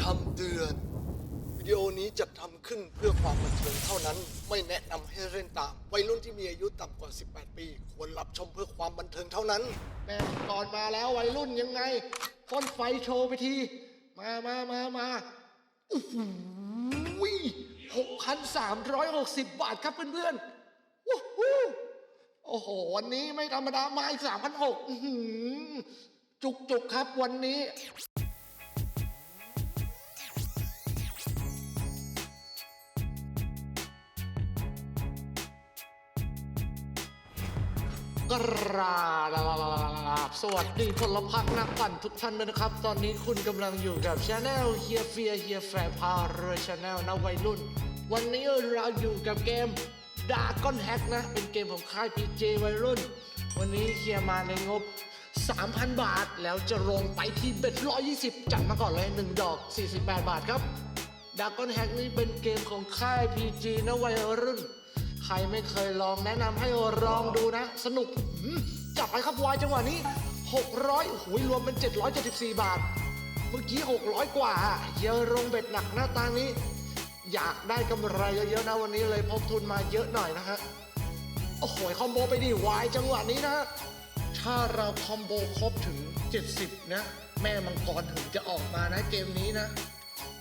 คำเตือน วิดีโอนี้จัดทำขึ้นเพื่อความบันเทิงเท่านั้น ไม่แนะนำให้เล่นตาม วัยรุ่นที่มีอายุต่ำกว่า 18 ปี ควรรับชมเพื่อความบันเทิงเท่านั้นแม่ก่อนมาแล้ววัยรุ่นยังไงพ่นไฟโชว์ไปที มามามามาโอ้โหหกพันสามร้อยหกสิบบาทครับเพื่อนๆว้าวโอ้โห วันนี้ไม่ธรรมดามาอีกสามพันหกจุกจุกๆครับวันนี้ กราบสวัสดีพลพรรคนักปั่นทุกท่านด้วยนะครับ ตอนนี้คุณกำลังอยู่กับช anel เฮียเฟียเฮียแฟร์พาเรือช anel นะวัยรุ่น วันนี้เราอยู่กับเกมดาก้อนแฮกนะ เป็นเกมของค่าย PJ วัยรุ่น วันนี้เฮียมาในงบ 3,000 บาทแล้วจะลงไปที่เบ็ด120 จัดมาก่อนเลย 1 ดอก 48 บาทครับดาก้อนแฮกนี่เป็นเกมของค่าย PG นะวัยรุ่น ใครไม่เคยลองแนะนำให้ลองดูนะ สนุกจับไปครับวายจังหวะนี้ 600โอ้โหรวมเป็น 774 บาท เมื่อกี้ 600 กว่า เยอะลงเบ็ดหนักหน้าตานี้ อยากได้กำไรเยอะๆนะวันนี้เลยพกทุนมาเยอะหน่อยนะฮะโอ้โหคอมโบไปดิวายจังหวะนี้นะถ้าเราคอมโบครบถึง 70 นะ แม่มังกรถึงจะออกมานะเกมนี้นะ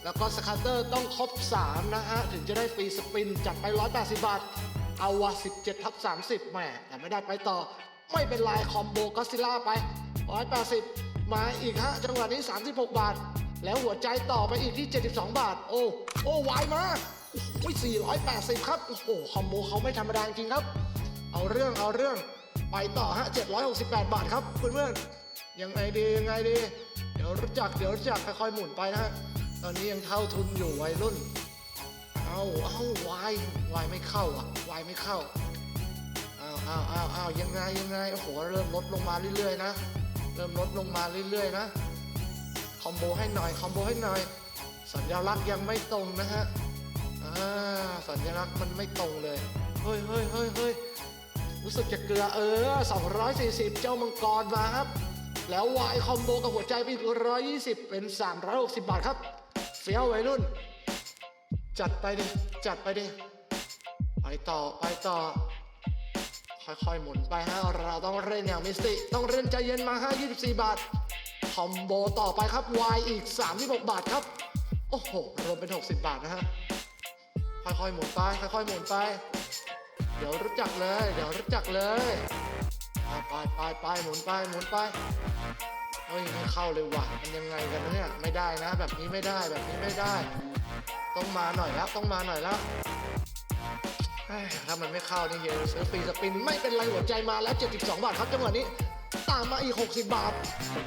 แล้วก็สคัตเตอร์ต้องครบ 3 นะฮะ ถึงจะได้ฟรีสปิน จัดไป 180 บาท เอาวะ17 ทับ 30แหมแต่ไม่ได้ไปต่อ ไม่เป็นไรคอมโบก็ซิล่าไป 180 มาอีกฮะ จังหวะนี้ 36 บาท แล้วหัวใจต่อไปอีกที่ 72 บาท โอ้ โอ้วายมาโอ้ย480 ครับ โอ้โหคอมโบเขาไม่ธรรมดาจริงครับ เอาเรื่องเอาเรื่องไปต่อฮะ 768 บาทครับเพื่อนๆยังไงดียังไงดี เดี๋ยวรู้จักเดี๋ยวรู้จักค่อยๆหมุนไปนะฮะ ตอนนี้ยังเท่าทุนอยู่วัยรุ่น เอาเอาวายวายไม่เข้าอะวายไม่เข้าเอาเอาเอาเอายังไงยังไงโอ้โหเริ่มลดลงมาเรื่อยๆนะเริ่มลดลงมาเรื่อยๆนะคอมโบให้หน่อยคอมโบให้หน่อย สัญลักษณ์ยังไม่ตรงนะฮะอ่าสัญลักษณ์มันไม่ตรงเลยเฮ้ยเฮ้ยเฮ้ยเฮ้ยรู้สึกจะเกลือเออ 240 เจ้ามังกรมาครับ แล้ววายคอมโบกับหัวใจไปอีก120 เป็น 360 บาทครับ เฟี้ยววัยรุ่น จัดไปดิ จัดไปดิ ไปต่อ ไปต่อ ค่อยๆ หมุนไปฮะ เราต้องเล่นอย่างมิสติ ต้องเล่นใจเย็นมาฮะ24 บาท คอมโบต่อไปครับวายอีก 36 บาทครับ โอ้โห รวมเป็น 60 บาทนะฮะ ค่อยๆ หมุนไป ค่อยๆ หมุนไป เดี๋ยวรู้จักเลย เดี๋ยวรู้จักเลย ไปไปไปไปหมุนไป หมุนไป เฮ้ยไม่เข้าเลยว่ะมันยังไงกันเนี่ยไม่ได้นะ แบบนี้ไม่ได้แบบนี้ไม่ได้ ต้องมาหน่อยล้วต้องมาหน่อยล้วเอ้ยถ้ามันไม่เข้านี่เฮียซื้อฟรีสปินไม่เป็นไรหัวใจมาแล้ว 72 บาทครับจังหวะนี้ตามมาอีก 60 บาท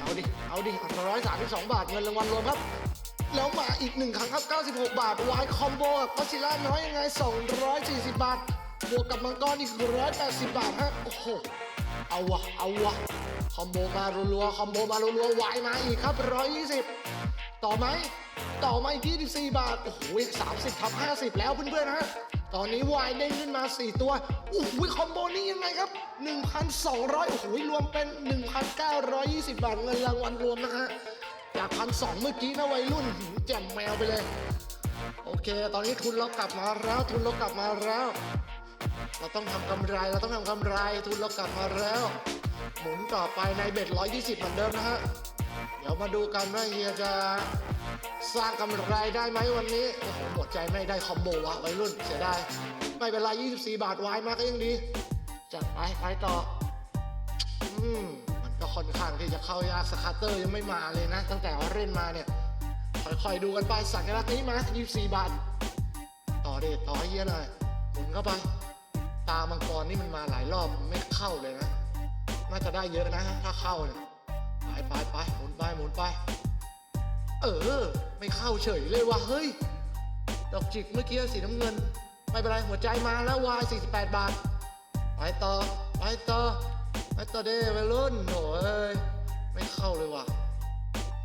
เอาดิ เอาดิ132บาทเงินรางวัลรวมครับ แล้วมาอีกหนึ่งครั้งครับ 96 บาทวายคอมโบกับก็ซิล่าน้อยยังไง 240 บาท บวกกับมังกรอีก 180 บาทฮะโอ้โห เอาวะ เอาวะ คอมโบมารัวๆคอมโบมารัวๆวายมาอีกครับ120ต่อไหมต่อมาอีก24 บาท โอ้โห30ทับ50แล้วเพื่อนๆฮะตอนนี้วายเด้งขึ้นมา 4 ตัวโอ้โหคอมโบนี้ยังไงครับ 1,200 โอ้โหรวมเป็น 1,920 บาทเงินรางวัลรวมนะฮะจากพันสองเมื่อกี้นะวัยรุ่นแจ่มแมวไปเลย โอเค ตอนนี้ทุนเรากลับมาแล้วทุนเรากลับมาแล้ว เราต้องทำกำไรเราต้องทำกำไรทุนเรากลับมาแล้ว หมุนต่อไปในเบ็ด120 เหมือนเดิมนะฮะเดี๋ยวมาดูกันว่าเฮียจะสร้างกำไรได้ไหมวันนี้โอ้โหหมดใจไม่ได้คอมโบวะวัยรุ่นเสียดายไม่เป็นไร 24 บาทวายมาก็ยังดีจัดไปไปต่อ อืมมันก็ค่อนข้างที่จะเข้ายากสคาเตอร์ยังไม่มาเลยนะ ตั้งแต่ว่าเล่นมาเนี่ยค่อยๆดูกันไปสัญลักษณ์นี้มา24 บาท ต่อเดทต่อเฮียหน่อยหมุนเข้าไป ตามังกรนี่มันมาหลายรอบไม่เข้าเลยนะ น่าจะได้เยอะนะ ถ้าเข้าเนี่ยไปไปไปหมุนไปหมุนไป เออ ไม่เข้าเฉยเลยว่ะเฮ้ย ดอกจิกเมื่อกี้สีน้ำเงิน ไม่เป็นไรหัวใจมาแล้ววาย48 บาท ไปต่อ ไปต่อ ไปต่อเด้วัยรุ่นโหเอ้ยไม่เข้าเลยว่ะ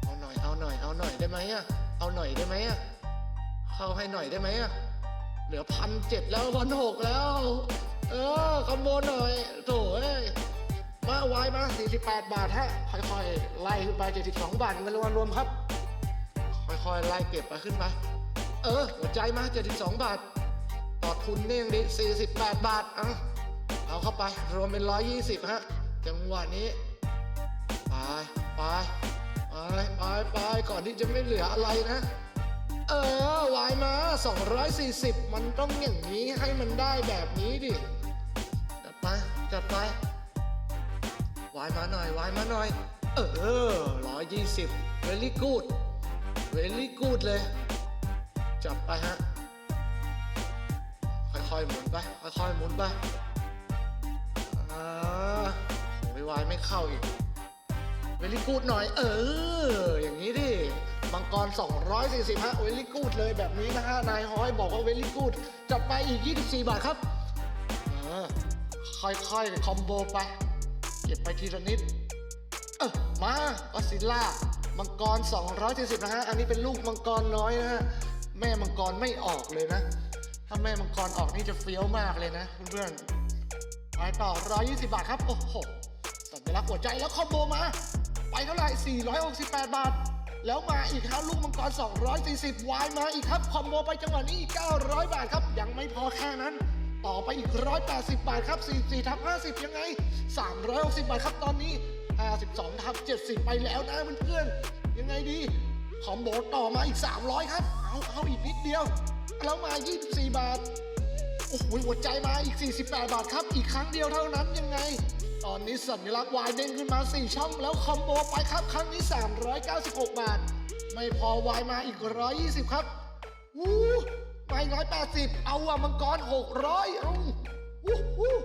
เอาหน่อย เอาหน่อย เอาหน่อยได้ไหมอะเอาหน่อยได้ไหมอะเข้าให้หน่อยได้ไหมอะเหลือพันเจ็ดแล้วพันหกแล้ว เออคอมโบหน่อยโถเอ้ยมาไวายมา48 บาทฮะค่อยๆไล่ขึ้นไป 72 บาทเงินรางวัลรวมครับ ค่อยๆไล่เก็บไปขึ้นไปเออหัวใจมา 72 บาทต่อทุนเนี่ยยังดี48 บาทเอาเอาเข้าไปรวมเป็น 120 ฮะ จังหวะนี้ ไปไปไปไปไปก่อนที่จะไม่เหลืออะไรนะ เออวายมา 240 มันต้องอย่างนี้ให้มันได้แบบนี้ดิ จัดไป จัดไปวายมาหน่อยวายมาหน่อย เออ 120 very good very good เลย จับไปฮะ ค่อยๆหมุนไป ค่อยๆหมุนไปอ่าโอ้ยวายไม่เข้าอีกเวลี่กูดหน่อย เออ อย่างนี้ดิ มังกร 240ฮะเวลี่กูดเลยแบบนี้นะฮะนายฮอยบอกว่าเวลี่กูดจัดไปอีก 24 บาทครับเออค่อยๆ คอมโบไป เก็บไปทีละนิด เออมาก็ซิลล่ามังกร 270นะฮะ อันนี้เป็นลูกมังกรน้อยนะฮะ แม่มังกรไม่ออกเลยนะ ถ้าแม่มังกรออกนี่จะเฟี้ยวมากเลยนะเพื่อนๆไปต่อ 120 บาทครับ โอ้โหสัญลักษณ์หัวใจแล้วคอมโบมา ไปเท่าไหร่ 468 บาท แล้วมาอีกครับลูกมังกร 240วายมาอีกครับคอมโบไปจังหวะนี้อีก900 บาทครับ ยังไม่พอแค่นั้น ต่อไปอีก 180 บาทครับ 44ทับ50 ยังไง 360 บาทครับตอนนี้ 52ทับ70 ไปแล้วนะเพื่อนๆยังไงดีคอมโบต่อมาอีก 300 ครับ เอาเอาอีกนิดเดียว แล้วมา 24 บาทโอ้โหหัวใจมาอีก 48 บาทครับ อีกครั้งเดียวเท่านั้นยังไง ตอนนี้สัญลักษณ์วายเด้งขึ้นมา 4 ช่องแล้วคอมโบไปครับ ครั้งนี้ 396 บาท ไม่พอวายมาอีก 120 ครับวู้ไม่ร้อยแปดสิบเอาอะมังกร 600เอาวู้วู้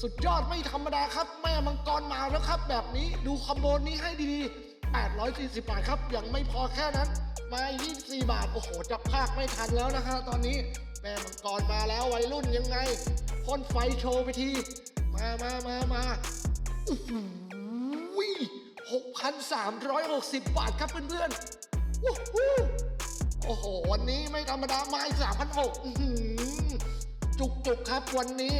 สุดยอดไม่ธรรมดาครับ แม่มังกรมาแล้วครับ แบบนี้ดูคอมโบนี้ให้ดีๆ 840 บาทครับ ยังไม่พอแค่นั้น มา24 บาท โอ้โหจับภาคไม่ทันแล้วนะฮะตอนนี้แม่มังกรมาแล้ววัยรุ่นยังไงพ่นไฟโชว์ไปที มามามามาโอ้โห6,360บบาทครับเพื่อนๆวู้ฮู้โอ้โห วันนี้ไม่ธรรมดามาอีกสามพันหกจุกจุกครับวันนี้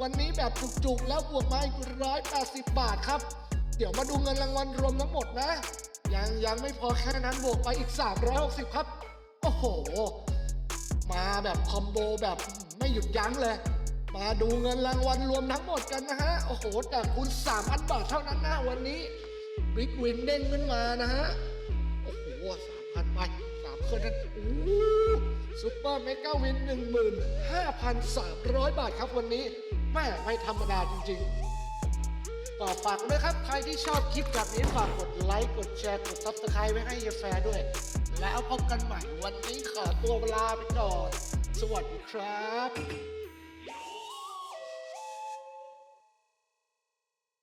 วันนี้แบบจุกจุกแล้วบวกมาอีกร้อยแปดสิบบาทครับ เดี๋ยวมาดูเงินรางวัลรวมทั้งหมดนะ ยังยังไม่พอแค่นั้นบวกไปอีก360ครับ โอ้โห มาแบบคอมโบแบบไม่หยุดยั้งเลย มาดูเงินรางวัลรวมทั้งหมดกันนะฮะ โอ้โห แต่คุณ3,000บาทเท่านั้นนะวันนี้บิ๊กวินเด้งขึ้นมานะฮะ โอ้โหสามพันไปสามคนนั้นโอ้ซุปเปอร์เมกาวินหนึ่งหมื่นห้าพันสามร้อยบาทครับวันนี้แม่ไม่ธรรมดาจริงๆก็ฝากด้วยครับ ใครที่ชอบคลิปแบบนี้ฝากกดไลค์ กดแชร์ กดซับสไครต์ไว้ให้เฮียแฟร์ด้วย แล้วพบกันใหม่วันนี้ขอตัวลาไปก่อน สวัสดีครับ